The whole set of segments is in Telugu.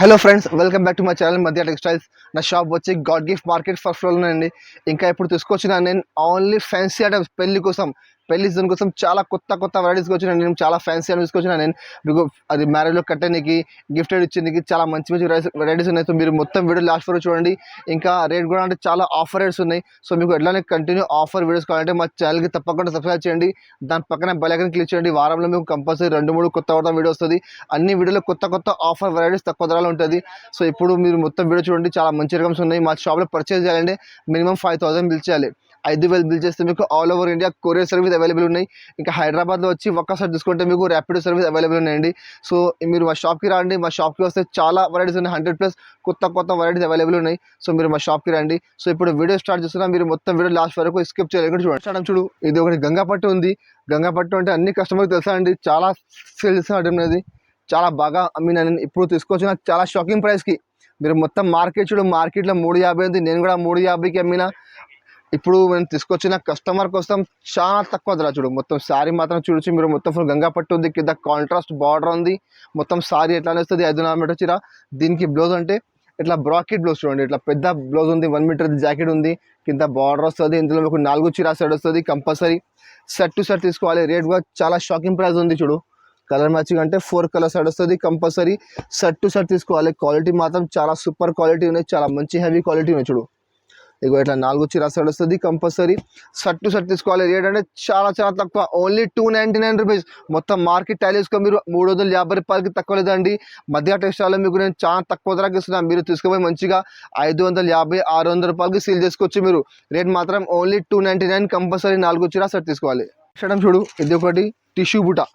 Hello friends welcome back to my channel Madhya textiles నా షాప్ వచ్చి గాడ్ గిఫ్ట్ మార్కెట్ ఫస్ట్ ఫ్లోర్లోనే అండి. ఇంకా ఇప్పుడు తీసుకొచ్చిన నేను ఓన్లీ ఫ్యాన్సీ ఐటమ్స్ పెళ్ళి కోసం పెళ్ళి సీజన్ కోసం చాలా కొత్త కొత్త వెరైటీస్ వచ్చిన నేను చాలా ఫ్యాన్సీ ఐటమ్స్ తీసుకొచ్చిన నేను మీకు అది మ్యారేజ్లో కట్టడానికి గిఫ్ట్ ఇచ్చేందుకు చాలా మంచి మంచి వెరైటీస్ ఉన్నాయి. సో మీరు మొత్తం వీడియో లాస్ట్ వరకు చూడండి. ఇంకా రేట్ కూడా అంటే చాలా ఆఫర్ రేట్స్ ఉన్నాయి. సో మీకు ఎట్లానే కంటిన్యూ ఆఫర్ వీడియోస్ కావాలంటే మా ఛానల్కి తప్పకుండా సబ్స్క్రైబ్ చేయండి. దాని పక్కన బెల్ క్లిక్ చేయండి. వారంలో మీకు కంపల్సరీ రెండు మూడు కొత్త కొత్త వీడియో వస్తుంది. అన్ని వీడియోలో కొత్త కొత్త ఆఫర్ వెరైటీస్ తక్కువ ధరలో ఉంటుంది. సో ఇప్పుడు మీరు మొత్తం వీడియో చూడండి. చాలా మంచి రకమ్స్ ఉన్నాయి. మా షాప్లో పర్చేస్ చేయాలంటే మినిమం ఫైవ్ థౌసండ్ బిల్ చేయాలి. ఐదు వేలు బిల్ చేస్తే మీకు all over India courier service available ఉన్నాయి. ఇంకా హైదరాబాద్లో వచ్చి ఒక్కసారి తీసుకుంటే మీకు ర్యాపిడో సర్వీస్ అవైలబుల్ ఉన్నాయండి. సో మీరు మా షాప్కి రండి. మా షాప్కి వస్తే చాలా వెరైటీస్ ఉన్నాయి. హండ్రెడ్ ప్లస్ కొత్త కొత్త వెరైటీస్ అవైలబుల్ ఉన్నాయి. సో మీరు మా షాప్కి రండి. సో ఇప్పుడు వీడియో స్టార్ట్ చేస్తున్నా. మీరు మొత్తం వీడియో లాస్ట్ వరకు స్కిప్ చేయలేదు చూడండి. స్టార్ట్ చూడు. ఇది ఒకటి గంగాపట్టు ఉంది. గంగాపట్టు అంటే అన్ని కస్టమర్కి తెలుసా అండి? చాలా సేల్ చేసిన అనేది చాలా బాగా. అమ్మిన నేను ఇప్పుడు తీసుకొచ్చిన చాలా షాకింగ్ ప్రైస్కి. మీరు మొత్తం మార్కెట్ చూడు. మార్కెట్లో మూడు యాభై ఉంది. నేను కూడా మూడు యాభైకి అమ్మినా. ఇప్పుడు నేను తీసుకొచ్చిన కస్టమర్ కోసం చాలా తక్కువ ధర చూడు. మొత్తం శారీ మాత్రం చూడొచ్చు. మీరు మొత్తం ఫుల్ గంగా పట్టు ఉంది. కింద కాంట్రాస్ట్ బార్డర్ ఉంది. మొత్తం శారీ ఎట్లా వస్తుంది ఐదు నాలుగు మీటర్ చీర. దీనికి బ్లౌజ్ అంటే ఇట్లా బ్రాకెట్ బ్లౌజ్ చూడండి. ఇట్లా పెద్ద బ్లౌజ్ ఉంది. వన్ మీటర్ జాకెట్ ఉంది. కింద బార్డర్ వస్తుంది. ఇందులో మీకు నాలుగు చీర సెట్ వస్తుంది. కంపల్సరీ సెట్ టు సెట్ తీసుకోవాలి. రేట్ కూడా చాలా షాకింగ్ ప్రైస్ ఉంది చూడు. కలర్ మ్యాచింగ్ అంటే ఫోర్ కలర్ సెట్ వస్తుంది. కంపల్సరీ సెట్ టు సెట్ తీసుకోవాలి. క్వాలిటీ మాత్రం చాలా సూపర్ క్వాలిటీ ఉన్నాయి. చాలా మంచి హెవీ క్వాలిటీ ఉన్నాయి చూడు. ఇగో ఇట్లా నాలుగు చీర సెట్ వస్తుంది కంపల్సరీ. షర్ట్ టు షర్ట్ తీసుకోవాలి. రేట్ అంటే చాలా చాలా తక్కువ. Only two ninety nine rupees మొత్తం మార్కెట్ టైల్ మీరు. మూడు వందల యాభై రూపాయలకి తక్కువ లేదండి. మధ్య టెక్స్టైల్లో మీకు నేను చాలా తక్కువ ధరకు ఇస్తున్నాను మీరు తీసుకుపోయి మంచిగా ఐదు వందల యాభై ఆరు వందల రూపాయలకి సేల్ చేసుకోవచ్చు మీరు. రేట్ మాత్రం only two ninety nine compulsory నాలుగు చీర సెట్ తీసుకోవాలి. షడం చూడు. ఇది ఒకటి టిష్యూ బుటా.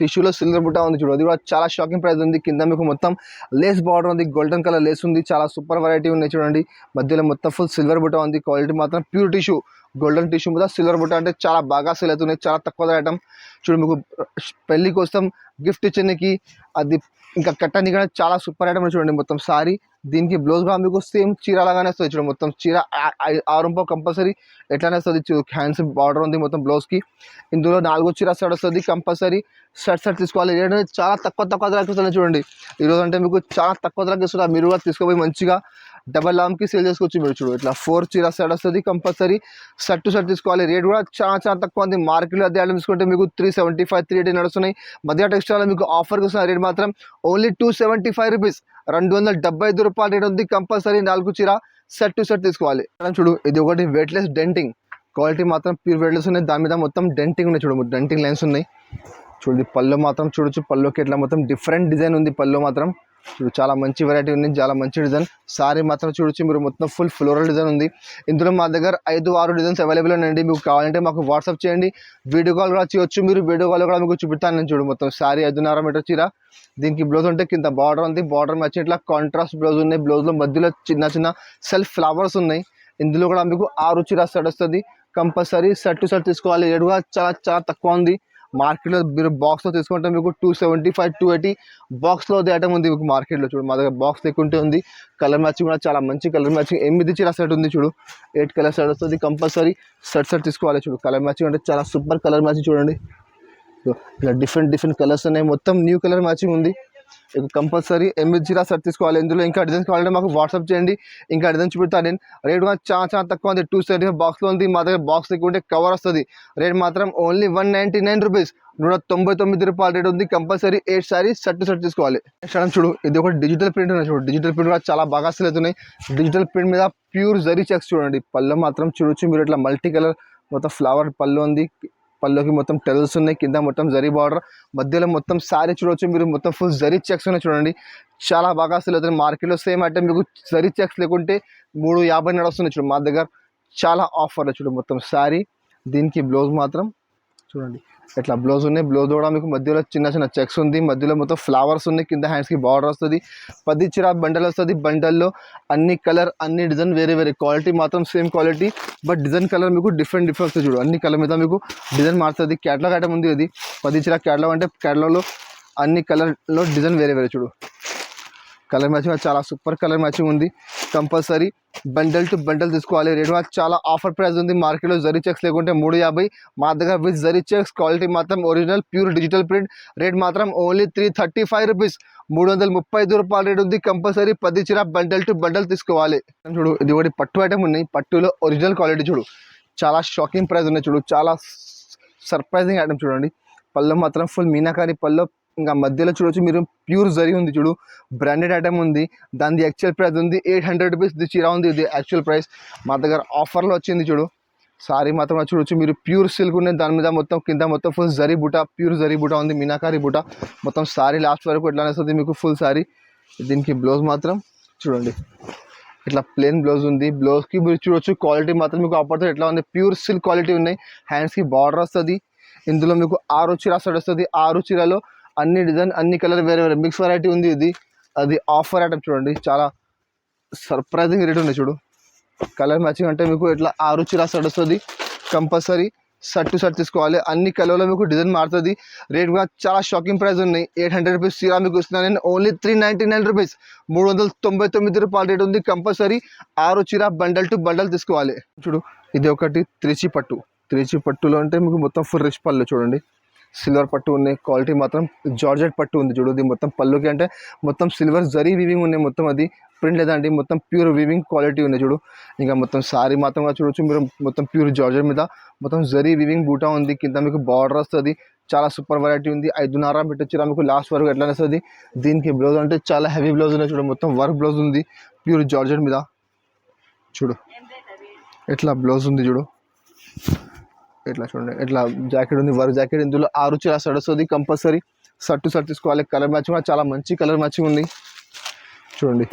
టిష్యూలో సిల్వర్ బుట్ట ఉంది చూడు. అది కూడా చాలా షాకింగ్ ప్రైస్ ఉంది. కింద మీకు మొత్తం లేస్ బార్డర్ ఉంది. గోల్డెన్ కలర్ లేస్ ఉంది. చాలా సూపర్ వెరైటీ ఉన్నాయి చూడండి. మధ్యలో మొత్తం ఫుల్ సిల్వర్ బుట్ట ఉంది. క్వాలిటీ మాత్రం ప్యూర్ టిష్యూ గోల్డెన్ టిష్యూ మీద సిల్వర్ బుట్ట అంటే చాలా బాగా సేల్ అవుతున్నాయి. చాలా తక్కువ ఐటమ్ చూడు మీకు పెళ్ళి కోసం గిఫ్ట్ ఇచ్చేందుకు అది ఇంకా కట్టడానికి కూడా చాలా సూపర్ ఐటమ్ చూడండి మొత్తం. సారీ దీనికి బ్లౌజ్ కూడా మీకు సేమ్ చీర లాగానే వస్తుంది చూడండి మొత్తం. చీర ఆ- కంపల్సరీ ఎట్లానే వస్తుంది హ్యాండ్స్ బార్డర్ ఉంది మొత్తం బ్లౌజ్కి ఇందులో నాలుగో చీర సెట్ వస్తుంది కంపల్సరీ షర్ట్ షర్ట్ తీసుకోవాలి. ఏంటంటే చాలా తక్కువ తక్కువ ధరకు వస్తుంది చూడండి. ఈరోజు అంటే మీకు చాలా తక్కువ ధరకు ఇస్తున్నారు మీరు కూడా తీసుకుపోయి మంచిగా డబల్ లామ్కి సేల్ చేసుకోవచ్చు మీరు చూడు ఇట్లా ఫోర్ చీర సెట్ వస్తుంది కంపల్సరీ. షర్ట్ టు షర్ట్ తీసుకోవాలి. రేట్ కూడా చాలా చాలా తక్కువ ఉంది. మార్కెట్లో అదే ఐటమ్ తీసుకుంటే మీకు three seventy five three eighty నడుస్తున్నాయి. మధ్య టెక్స్టైల్ మీకు ఆఫర్కి వస్తున్న రేట్ మాత్రం only two seventy five rupees రెండు వందల డెబ్బై ఐదు రూపాయల రేట్ ఉంది కంపల్సరీ నాలుగు చీర సెట్ టు సెట్ తీసుకోవాలి. చూడు ఇది ఒకటి వెయిట్లెస్ డెంటింగ్ క్వాలిటీ మాత్రం ప్యూర్ వెయిట్లెస్ ఉన్నాయి. దాని మీద మొత్తం డెంటింగ్ ఉన్నాయి చూడు. డెంటింగ్ లైన్స్ ఉన్నాయి. చూడు పళ్ళు మాత్రం చూడొచ్చు. పళ్ళుకి ఇట్లా మొత్తం డిఫరెంట్ డిజైన్ ఉంది పళ్ళు మాత్రం. చూడు చాలా మంచి వెరైటీ ఉంది చాలా మంచి డిజైన్ సారీ మాత్రం చూడొచ్చు మీరు మొత్తం ఫుల్ ఫ్లోరల్ డిజైన్ ఉంది. ఇందులో మా దగ్గర ఐదు ఆరు డిజైన్స్ అవైలబుల్ ఉన్నాయండి. మీకు కావాలంటే మాకు వాట్సాప్ చేయండి. వీడియో కాల్ కూడా చేయొచ్చు మీరు వీడియో కాల్ కూడా మీకు చూపిస్తాను నేను చూడు మొత్తం. సారీ ఐదున్నర మీటర్ చీర. దీనికి బ్లౌజ్ ఉంటే కింద బార్డర్ ఉంది. బార్డర్ మ్యాచ్ ఇట్లా కాంట్రాస్ట్ బ్లౌజ్ ఉన్నాయి. బ్లౌజ్లో మధ్యలో చిన్న చిన్న సెల్ఫ్ ఫ్లవర్స్ ఉన్నాయి. ఇందులో కూడా మీకు ఆరు చీర సెట్ వస్తుంది. కంపల్సరీ సెట్ టు సెట్ తీసుకోవాలి. రేట్ కూడా చాలా చాలా తక్కువ ఉంది. మార్కెట్లో మీరు బాక్స్లో తీసుకుంటే మీకు two seventy five two eighty బాక్స్లో అదే ఐటమ్ ఉంది మీకు మార్కెట్లో చూడు. మా దగ్గర బాక్స్ లేకుంటే ఉంది. కలర్ మ్యాచింగ్ కూడా చాలా మంచి కలర్ మ్యాచింగ్ ఎనిమిది చీర సెట్ ఉంది చూడు. ఎయిట్ కలర్ సెట్ వస్తుంది. కంపల్సరీ సెట్ సెట్ తీసుకోవాలి చూడు. కలర్ మ్యాచింగ్ అంటే చాలా సూపర్ కలర్ మ్యాచింగ్ చూడండి. ఇలా డిఫరెంట్ డిఫరెంట్ కలర్స్ ఉన్నాయి. మొత్తం న్యూ కలర్ మ్యాచింగ్ ఉంది. కంపల్సరీ ఎనిమిది జీరా సెట్ తీసుకోవాలి. ఇందులో ఇంకా డిజైన్స్ కావాలంటే మాకు వాట్సాప్ చేయండి. ఇంకా డిజైన్ చూపెడతాను నేను రేట్ కూడా చాలా చాలా తక్కువ ఉంది. టూ సెవెంటీ ఫైవ్ బాక్స్లో ఉంది. మా దగ్గర బాక్స్ ఎక్కువంటే కవర్ వస్తుంది. రేట్ మాత్రం only one ninety nine rupees. నూట తొంభై తొమ్మిది రూపాయల రేట్ ఉంది. Compulsory eight sari set set తీసుకోవాలి. నెక్స్ట్ చూడు ఇది ఒక డిజిటల్ ప్రింట్ ఉన్నాయి చూడు. డిజిటల్ ప్రింట్ కూడా చాలా బాగా సెల్ అవుతున్నాయి. డిజిటల్ ప్రింట్ మీద ప్యూర్ జరీ చెక్స్ చూడండి. పళ్ళు మాత్రం చూడొచ్చు. మీరు ఇట్లా మల్టీ కలర్ మొత్తం ఫ్లవర్ పళ్ళు ఉంది. పళ్ళుకి మొత్తం టెల్స్ ఉన్నాయి కింద మొత్తం జరీ బార్డర్ మధ్యలో మొత్తం శారీ చూడవచ్చు మీరు మొత్తం ఫుల్ జరీ చెక్స్ ఉన్నాయి చూడండి. చాలా బాగా అసలు అవుతుంది. మార్కెట్లో సేమ్ అంటే మీకు జరీ చెక్స్ లేకుంటే మూడు యాభై నడుస్తున్నాయి చూడు మా దగ్గర. చాలా ఆఫర్లు చూడు మొత్తం శారీ. దీనికి బ్లౌజ్ మాత్రం చూడండి. ఇట్లా బ్లౌజ్ ఉన్నాయి. బ్లౌజ్ కూడా మీకు మధ్యలో చిన్న చిన్న చెక్స్ ఉంది. మధ్యలో మొత్తం ఫ్లవర్స్ ఉన్నాయి. కింద హ్యాండ్స్కి బార్డర్ వస్తుంది. పది చిరా బండల్ వస్తుంది. బండల్లో అన్ని కలర్ అన్ని డిజైన్ వేరే వేరే క్వాలిటీ మాత్రం same quality but design colour మీకు డిఫరెంట్ డిఫరెంట్ వస్తుంది చూడు. అన్ని కలర్ మీద మీకు డిజైన్ మారుతుంది క్యాటలాగ్ ఐటమ్ ఉంది అది. పది చిరా క్యాటలాగ్ అంటే క్యాటలాగ్లో అన్ని కలర్లో డిజైన్ వేరే వేరే చూడు. కలర్ మ్యాచింగ్ చాలా సూపర్ కలర్ మ్యాచింగ్ ఉంది. కంపల్సరీ బండల్ టు బండల్ తీసుకోవాలి. రేట్ మాత్రం చాలా ఆఫర్ ప్రైస్ ఉంది. మార్కెట్లో జరీ చెక్స్ లేకుంటే మూడు యాభై. మా దగ్గర విత్ జరీ చెక్స్ క్వాలిటీ మాత్రం original pure digital print. Rate మాత్రం only three thirty five rupees. మూడు వందల ముప్పై ఐదు రూపాయల రేట్ ఉంది. కంపల్సరీ పది చీర బండల్ టు బండల్ తీసుకోవాలి. చూడు ఇది ఒకటి పట్టు ఐటమ్ ఉన్నాయి పట్టులో ఒరిజినల్ క్వాలిటీ చూడు. చాలా షాకింగ్ ప్రైస్ ఉన్నాయి చూడు. చాలా సర్ప్రైజింగ్ ఐటమ్ చూడండి. పళ్ళు మాత్రం ఫుల్ మీనాకారి పళ్ళు ఇంకా మధ్యలో చూడొచ్చు మీరు ప్యూర్ జరీ ఉంది చూడు. బ్రాండెడ్ ఐటమ్ ఉంది. దాని యాక్చువల్ ప్రైస్ ఉంది. ఎయిట్ హండ్రెడ్ రూపీస్ ఇది చీర ఉంది. ఇది యాక్చువల్ ప్రైస్ మా దగ్గర ఆఫర్లో వచ్చింది చూడు. సారీ మాత్రం చూడొచ్చు. మీరు ప్యూర్ సిల్క్ ఉన్నాయి దాని మీద మొత్తం కింద మొత్తం ఫుల్ జరీ బుట ప్యూర్ జరీ బుట ఉంది మీనాకారి బుట. మొత్తం సారీ లాస్ట్ వరకు ఎట్లా వస్తుంది మీకు ఫుల్ సారీ దీనికి బ్లౌజ్ మాత్రం చూడండి. ఇట్లా ప్లెయిన్ బ్లౌజ్ ఉంది. బ్లౌజ్కి మీరు చూడొచ్చు క్వాలిటీ మాత్రం మీకు అప్పటితో ఎట్లా ఉంది. ప్యూర్ సిల్క్ క్వాలిటీ ఉన్నాయి. హ్యాండ్స్కి బార్డర్ వస్తుంది. ఇందులో మీకు ఆరు చీర అసలు వస్తుంది. ఆరు చీరలో అన్ని డిజైన్ అన్ని కలర్ వేరే వేరే. మిక్స్ వెరైటీ ఉంది ఇది. అది ఆఫర్ ఐటమ్ చూడండి. చాలా సర్ప్రైజింగ్ రేట్ ఉంది చూడు. కలర్ మ్యాచింగ్ అంటే మీకు ఇట్లా ఆరు చీర సెట్ వస్తుంది కంపల్సరీ షర్ట్ టు షర్ట్ తీసుకోవాలి. అన్ని కలర్లో మీకు డిజైన్ మారుతుంది. రేట్ కూడా చాలా షాకింగ్ ప్రైస్ ఉన్నాయి. ఎయిట్ హండ్రెడ్ రూపీస్ చీర మీకు ఇస్తున్నాను. నేను only three ninety nine rupees మూడు వందల తొంభై తొమ్మిది రూపాయల రేట్ ఉంది. కంపల్సరీ ఆరు చీర బండల్ టు బండల్ తీసుకోవాలి. చూడు ఇది ఒకటి త్రిచి పట్టు. త్రిచి పట్టులో అంటే మీకు మొత్తం ఫుల్ రిచ్ పళ్ళు చూడండి. సిల్వర్ పట్టు ఉన్నాయి. క్వాలిటీ మాత్రం జార్జెట్ పట్టు ఉంది చూడు మొత్తం పళ్ళుకి అంటే మొత్తం సిల్వర్ జరీ వీవింగ్ ఉన్నాయి మొత్తం అది. ప్రింట్ లేదండి మొత్తం ప్యూర్ వీవింగ్ క్వాలిటీ ఉంది చూడు. ఇంకా మొత్తం సారీ మాత్రం చూడొచ్చు మీరు మొత్తం ప్యూర్ జార్జెట్ మీద. మొత్తం జరీ వీవింగ్ బూటా ఉంది కింద మీకు బార్డర్ వస్తుంది. చాలా సూపర్ వెరైటీ ఉంది. ఐదున్నర పెట్టొచ్చు మీకు లాస్ట్ వరకు ఎట్లా వస్తుంది. దీనికి బ్లౌజ్ అంటే చాలా హెవీ బ్లౌజ్ ఉన్నాయి చూడు. మొత్తం వర్క్ బ్లౌజ్ ఉంది ప్యూర్ జార్జెట్ మీద. చూడు. ఎట్లా బ్లౌజ్ ఉంది చూడు. ఇట్లా చూడండి ఇట్లా జాకెట్ ఉంది వర్క్ జాకెట్ ఇందులో ఆరు చీర షర్ట్ వస్తుంది కంపల్సరీ షర్ట్ సర్ట్ షర్ట్ తీసుకోవాలి కలర్ మ్యాచింగ్ కూడా చాలా మంచి కలర్ మ్యాచింగ్ ఉంది. చూడండి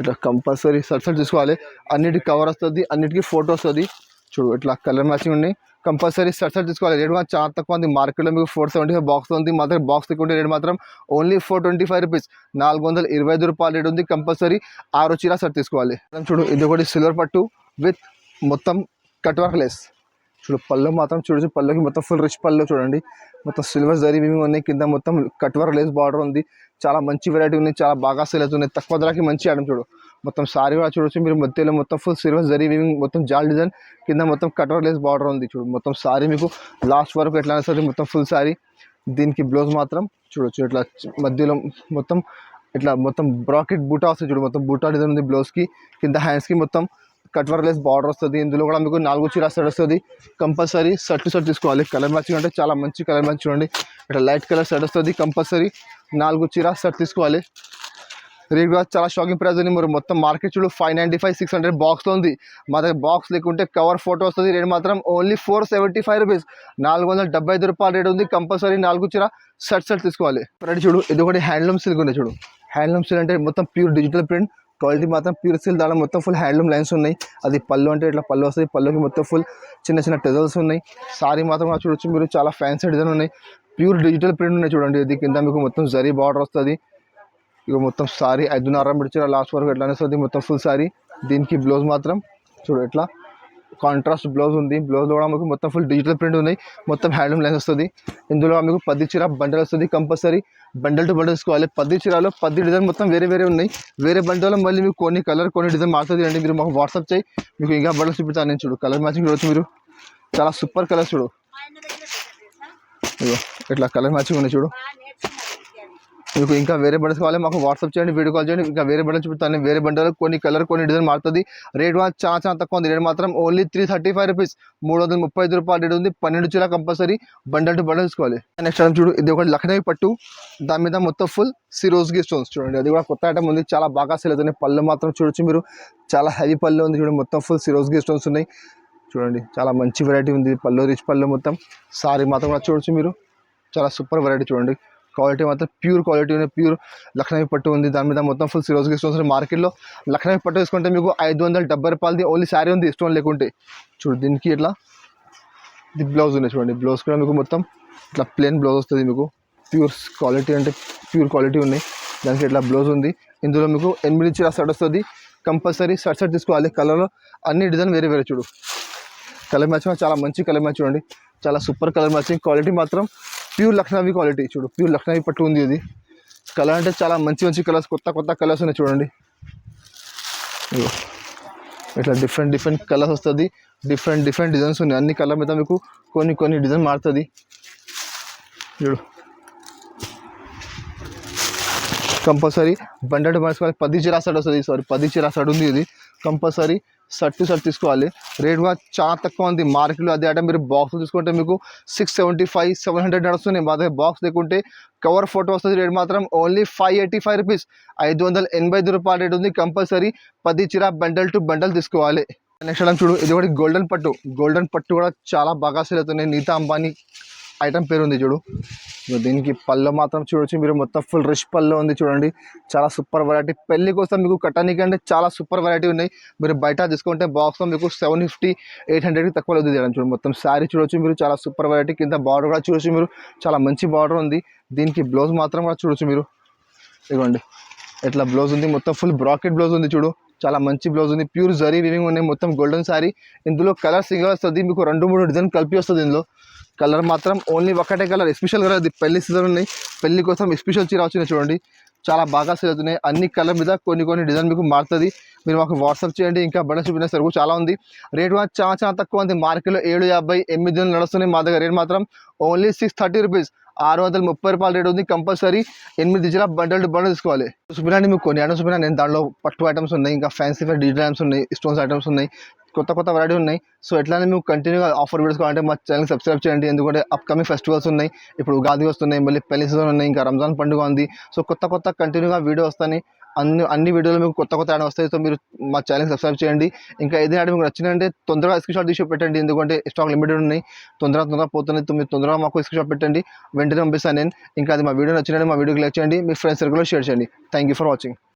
ఇట్లా కంపల్సరీ షర్ట్ షర్ట్ తీసుకోవాలి. అన్నిటికి కవర్ వస్తుంది అన్నిటికీ ఫోటో వస్తుంది. చూడు ఇట్లా కలర్ మ్యాచింగ్ ఉన్నాయి కంపల్సరీ షర్ట్ షర్ట్ తీసుకోవాలి. రేట్ మాత్రం చాలా తక్కువ ఉంది. మార్కెట్లో మీకు ఫోర్ సెవెంటీ ఫైవ్ బాక్స్ ఉంది మాత్రం బాక్స్ తీసుకుంటే రేట్ మాత్రం only four twenty five rupees నాలుగు వందల ఇరవై ఐదు రూపాయలు రేట్ ఉంది కంపల్సరీ ఆరు చీర షర్ట్ తీసుకోవాలి. చూడు ఇది ఒకటి సిల్వర్ పట్టు విత్ మొత్తం కట్ వర్క్ లెస్ చూడు పళ్ళు మాత్రం చూడొచ్చు పళ్ళుకి మొత్తం ఫుల్ రిచ్ పళ్ళు చూడండి. మొత్తం సిల్వర్ జరీ మేము ఉన్నాయి కింద మొత్తం కట్ వర్క్ లేస్ బార్డర్ ఉంది. చాలా మంచి వెరైటీ ఉంది చాలా బాగా సేల్ అవుతున్నాయి. తక్కువ ధరకి మంచి ఐటమ్ చూడు. మొత్తం సారీ కూడా చూడొచ్చు మీరు మధ్యలో మొత్తం ఫుల్ సిల్వర్ జరీ వీవింగ్ మొత్తం జాల్ డిజైన్ కింద మొత్తం కట్ వర్క్ లేస్ బార్డర్ ఉంది చూడు. మొత్తం సారీ మీకు లాస్ట్ వరకు ఎట్లా వస్తుంది మొత్తం ఫుల్ సారీ దీనికి బ్లౌజ్ మాత్రం చూడొచ్చు ఇట్లా మధ్యలో మొత్తం ఇట్లా మొత్తం బ్రాకెట్ బూటా వస్తుంది చూడు. మొత్తం బూటా డిజైన్ ఉంది బ్లౌజ్కి కింద హ్యాండ్స్కి మొత్తం కట్ లెస్ బార్డర్ వస్తుంది. ఇందులో కూడా మీకు నాలుగు చీర సెట్ వస్తుంది. కంపల్సరీ షర్ట్ షర్ట్ తీసుకోవాలి. కలర్ మ్యాచింగ్ అంటే చాలా మంచి కలర్ మ్యాచ్ చూడండి. ఇట్లా లైట్ కలర్ షర్ట్ వస్తుంది. కంపల్సరీ నాలుగు చీర షర్ట్ తీసుకోవాలి. రేట్ కూడా చాలా షాకింగ్ ప్రైస్ ఉంది. మరి మొత్తం మార్కెట్ చూడు five ninety five six hundred బాక్స్లో ఉంది. మా దగ్గర బాక్స్ లేకుంటే కవర్ ఫోటో వస్తుంది. రేట్ మాత్రం only four seventy five rupees. నాలుగు వందల డెబ్బై ఐదు రూపాయల రేట్ ఉంది. కంపల్సరీ నాలుగు చీర షర్ట్ షర్ట్ తీసుకోవాలి. ప్రింట్ చూడు ఇది ఒకటి హ్యాండ్లూమ్ సిల్క్ ఉంది చూడు. హ్యాండ్లూమ్ సిల్క్ అంటే మొత్తం ప్యూర్ డిజిటల్ ప్రింట్. క్వాలిటీ మాత్రం ప్యూర్ సిల్క్ దాంట్లో మొత్తం ఫుల్ హ్యాండ్లూమ్ లైన్స్ ఉన్నాయి. అది పళ్ళు అంటే ఇట్లా పళ్ళు వస్తుంది పళ్ళుకి మొత్తం ఫుల్ చిన్న చిన్న టెజల్స్ ఉన్నాయి. సారీ మాత్రం చూడొచ్చు. మీరు చాలా ఫ్యాన్సీ డిజైన్ ఉన్నాయి. ప్యూర్ డిజిటల్ ప్రింట్ ఉన్నాయి చూడండి. ఇది కింద మీకు మొత్తం జరీ బార్డర్ వస్తుంది. ఇక మొత్తం సారీ ఐదున్నర మిడిచిన లాస్ట్ వరకు ఎట్లా వస్తుంది మొత్తం ఫుల్ సారీ. దీనికి బ్లౌజ్ మాత్రం చూడు ఎట్లా కాంట్రాస్ట్ బ్లౌజ్ ఉంది. బ్లౌజ్ కూడా మీకు మొత్తం ఫుల్ డిజిటల్ ప్రింట్ ఉంది మొత్తం హ్యాండ్లూమ్ లైన్స్ వస్తుంది. ఇందులో మీకు పది చీర బండల్ వస్తుంది కంపల్సరీ బండల్ టు బండల్ తీసుకోవాలి. పది చీరలో పది డిజైన్ మొత్తం వేరే వేరే ఉన్నాయి. వేరే బండల్లో మళ్ళీ మీకు కొన్ని కలర్ కొన్ని డిజైన్ మారుతుంది అండి మీరు మాకు వాట్సాప్ చేయి. మీకు ఇంకా బండలు చూపిస్తాను నేను చూడు. కలర్ మ్యాచింగ్ చూడొచ్చు మీరు. చాలా సూపర్ కలర్స్ చూడు. ఇట్లా కలర్ మ్యాచింగ్ ఉన్నాయి చూడు. మీకు ఇంకా వేరే బండల్స్ కావాలి మాకు వాట్సాప్ చేయండి వీడియో కాల్ చేయండి ఇంకా వేరే బండలు చూపుతాను వేరే బండలు కొన్ని కలర్ కొన్ని డిజైన్ మారుతుంది. రేట్ మాత్రం చాలా చాలా తక్కువ ఉంది. రేట్ మాత్రం only three thirty five rupees మూడు వందల ముప్పై ఐదు రూపాయలు రేట్ ఉంది. పన్నెండు చీర కంపల్సరీ బండల్ టు బండల్ తీసుకోవాలి నెక్స్ట్ ఐటమ్ చూడు. ఇది ఒకటి లక్నవీ పట్టు. దాని మీద మొత్తం ఫుల్ సిరోజ్కి స్టోన్స్ చూడండి. అది కూడా కొత్త ఐటమ్ ఉంది. చాలా బాగా సేల్ అవుతుంది పళ్ళు మాత్రం చూడొచ్చు మీరు. చాలా హెవీ పళ్ళు ఉంది చూడండి. మొత్తం ఫుల్ సిరోజ్కి స్టోన్స్ ఉన్నాయి. చూడండి. చాలా మంచి వెరైటీ ఉంది. పళ్ళు రిచ్ పళ్ళు మొత్తం. సారీ మాత్రం కూడా చూడొచ్చు మీరు. చాలా సూపర్ వెరైటీ చూడండి. క్వాలిటీ మాత్రం ప్యూర్ క్వాలిటీ ఉంది ప్యూర్ లక్నవీ పట్టు ఉంది. దాని మీద మొత్తం ఫుల్ సిరోజ్కి స్టోన్స్ మార్కెట్లో లక్నవీ పట్టు వేసుకుంటే మీకు ఐదు వందల డెబ్బై రూపాయలది ఓన్లీ శారీ ఉంది స్టోన్ లేకుంటే. చూడు దీనికి ఇట్లా ఇది బ్లౌజ్ ఉంది చూడండి. బ్లౌజ్ కూడా మీకు మొత్తం ఇట్లా ప్లెయిన్ బ్లౌజ్ వస్తుంది మీకు. ప్యూర్ క్వాలిటీ అంటే ప్యూర్ క్వాలిటీ ఉన్నాయి. దానికి ఇట్లా బ్లౌజ్ ఉంది? ఇందులో మీకు ఎనిమిది చీర షర్ట్ వస్తుంది. కంపల్సరీ షర్ట్ షర్ట్ తీసుకోవాలి. కలర్లో అన్ని డిజైన్ వేరే వేరే చూడు. కలర్ మ్యాచ్ చాలా మంచి కలర్ మ్యాచ్ చూడండి. చాలా సూపర్ కలర్ మ్యాచింగ్ క్వాలిటీ మాత్రం ప్యూర్ లక్నవీ క్వాలిటీ చూడు. ప్యూర్ లక్నవీ పట్టు ఉంది ఇది. కలర్ అంటే చాలా మంచి మంచి కలర్స్ కొత్త కొత్త కలర్స్ ఉన్నాయి చూడండి. ఇట్లా డిఫరెంట్ డిఫరెంట్ కలర్స్ వస్తుంది. డిఫరెంట్ డిఫరెంట్ డిజైన్స్ ఉన్నాయి. అన్ని కలర్ మీద మీకు కొన్ని కొన్ని డిజైన్ మారుతుంది. చూడు. కంపల్సరీ బండెడ్ మనసుకోవాలి పది చీర వస్తుంది. సారీ పది చీర ఉంది ఇది. కంపల్సరీ షర్ట్ టు షర్ట్ తీసుకోవాలి. రేట్ కూడా చాలా తక్కువ ఉంది. మార్కెట్లో అదే అంటే మీరు బాక్స్ తీసుకుంటే మీకు six seventy five seven hundred నడుస్తుంది. మా దగ్గర బాక్స్ లేకుంటే కవర్ ఫోటో వస్తుంది. రేట్ మాత్రం only five eighty five rupees ఐదు వందల ఎనభై ఐదు రూపాయల రేట్ ఉంది. కంపల్సరీ పది చీర బండల్ టు బండల్ తీసుకోవాలి. నెక్స్ట్ చూడు. ఇది ఒకటి గోల్డెన్ పట్టు. గోల్డెన్ పట్టు కూడా చాలా బాగా సేల్ అవుతున్నాయి. నీతా అంబానీ ఐటమ్ పేరు ఉంది చూడు. దీనికి పళ్ళు మాత్రం చూడొచ్చు. మీరు మొత్తం ఫుల్ రిష్ పళ్ళు ఉంది చూడండి. చాలా సూపర్ వెరైటీ పెళ్ళి కోసం మీకు కట్టడానికి అంటే చాలా సూపర్ వెరైటీ ఉన్నాయి. మీరు బయట తీసుకుంటే బాక్స్లో మీకు సెవెన్ ఫిఫ్టీ ఎయిట్ హండ్రెడ్కి తక్కువ అవుతుంది చేయడం చూడండి. మొత్తం శారీ చూడొచ్చు మీరు. చాలా సూపర్ వెరైటీ కింద బార్డర్ కూడా చూడొచ్చు మీరు. చాలా మంచి బార్డర్ ఉంది. దీనికి బ్లౌజ్ మాత్రం కూడా చూడొచ్చు మీరు. ఇదిగోండి ఇట్లా బ్లౌజ్ ఉంది? మొత్తం ఫుల్ బ్రాకెట్ బ్లౌజ్ ఉంది చూడు. చాలా మంచి బ్లౌజ్ ఉంది. ప్యూర్ జరీ వివింగ్ ఉన్నాయి. మొత్తం గోల్డెన్ శారీ ఇందులో కలర్ సింగల్ వస్తుంది. మీకు రెండు మూడు డిజైన్ కలిపి వస్తుంది ఇందులో. కలర్ మాత్రం ఓన్లీ ఒకటే కలర్. ఎస్పెషల్ కలర్ ఇది. పెళ్ళి సీజన్ ఉన్నాయి పెళ్ళి కోసం ఎస్పెషల్ చీర వచ్చినాయి చూడండి. చాలా బాగా సేల్ అవుతున్నాయి. అన్ని కలర్ మీద కొన్ని కొన్ని డిజైన్ మీకు మారుతుంది. మీరు మాకు వాట్సాప్ చేయండి. ఇంకా బండస్ చూపిన సరుకు చాలా ఉంది. రేట్ మాత్రం చాలా చాలా తక్కువ ఉంది. మార్కెట్లో ఏడు యాభై ఎనిమిది వందలు నడుస్తున్నాయి మా దగ్గర. రేట్ మాత్రం ఓన్లీ సిక్స్ థర్టీ రూపీస్ ఆరు వందల ముప్పై రూపాయల రేట్ ఉంది. కంపల్సరీ ఎనిమిది దిశల బండల్ బండ్లు బండల్ తీసుకోవాలి చూపినండి మీకు కొన్ని. ఐటమ్స్ చూపినా నేను దాంట్లో పట్టు ఐటమ్స్ ఉన్నాయి. ఇంకా ఫ్యాన్సీ ఫైర్ డిజిటల్ ఐటమ్స్ ఉన్నాయి. స్టోన్స్ ఐటమ్స్ ఉన్నాయి. కొత్త కొత్త వెరైటీ ఉన్నాయి. సో ఎట్లానే మీకు కంటిన్యూగా ఆఫర్ వీడియోస్ కావాలంటే మా ఛానల్ సబ్స్క్రైబ్ చేయండి. ఎందుకంటే అప్కమింగ్ ఫెస్టివల్స్ ఉన్నాయి. ఇప్పుడు ఉగాది వస్తున్నాయి మళ్ళీ పెళ్ళి సీజన్ ఉన్నాయి ఇంకా రంజాన్ పండుగ ఉంది. సో కొత్త కొత్త కంటిన్యూగా వీడియో వస్తాయి. అన్ని అన్ని వీడియోలు మీకు కొత్త కొత్త యాడ్ వస్తాయి. సో మీరు మా ఛానల్ సబ్స్క్రైబ్ చేయండి. ఇంకా ఏదైనా మీకు నచ్చిందంటే తొందరగా స్క్రీన్ షాట్ తీసి పెట్టండి. ఎందుకంటే స్టాక్ లిమిటెడ్ ఉన్నాయి. తొందరగా తొందరగా పోతున్నాయి. మీరు తొందరగా మాకు స్క్రీన్ షాట్ పెట్టండి. వెంటనే పంపిస్తాను నేను. ఇంకా అది మా వీడియో నచ్చిందంటే మా వీడియోకి లైక్ చేయండి. మీ ఫ్రెండ్స్ సర్కిల్లో షేర్ చేయండి. Thank you for watching